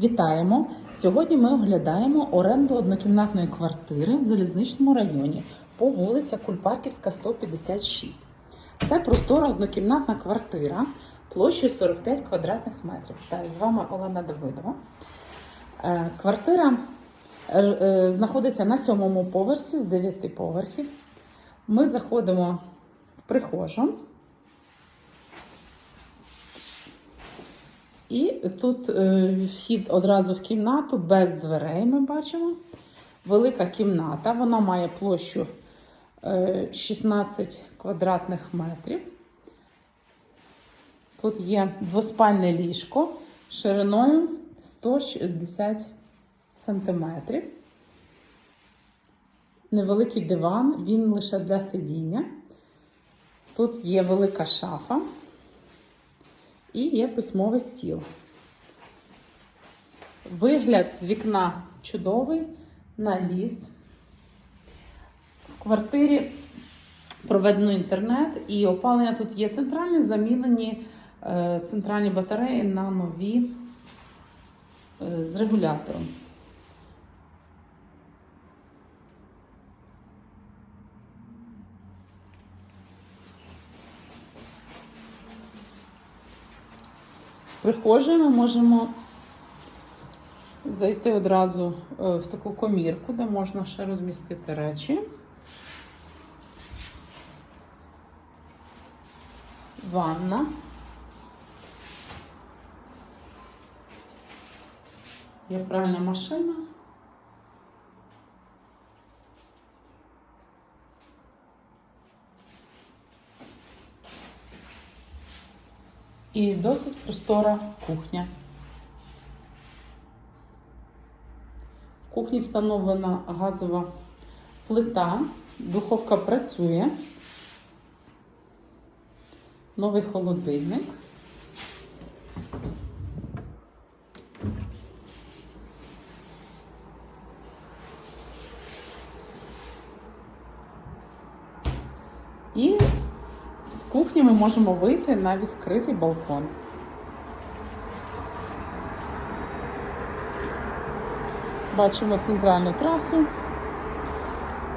Вітаємо! Сьогодні ми оглядаємо оренду однокімнатної квартири в залізничному районі по вулиця Кульпарківська, 156. Це простора однокімнатна квартира площею 45 квадратних метрів. Та з вами Олена Давидова. Е, Квартира е, е, знаходиться на сьомому поверсі з 9 поверхів. Ми заходимо в прихожу. І тут е, вхід одразу в кімнату без дверей ми бачимо. Велика кімната, вона має площу е, 16 квадратних метрів. Тут є двоспальне ліжко шириною 160 сантиметрів. Невеликий диван, він лише для сидіння. Тут є велика шафа і є письмовий стіл. Вигляд з вікна чудовий на ліс. В квартирі проведено інтернет і опалення тут є центральні, замінені е, центральні батареї на нові е, з регулятором. Прихожої ми можемо зайти одразу е, в таку комірку, де можна ще розмістити речі. Ванна. Є пральна машина. І досить простора кухня. В кухні встановлена газова плита, духовка працює, новий холодильник. І кухні ми можемо вийти на відкритий балкон. Бачимо центральну трасу.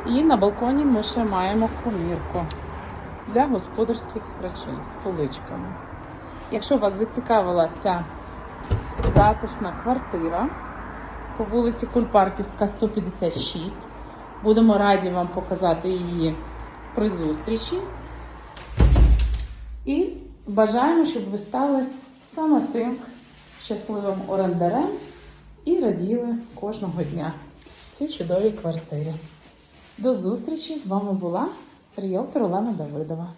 І на балконі ми ще маємо комірку для господарських речей з поличками. Якщо вас зацікавила ця затишна квартира по вулиці Кульпарківська, 156, будемо раді вам показати її при зустрічі. І бажаємо, щоб ви стали саме тим щасливим орендарем і раділи кожного дня в цій чудовій квартирі. До зустрічі! З вами була ріелтор Олена Давидова.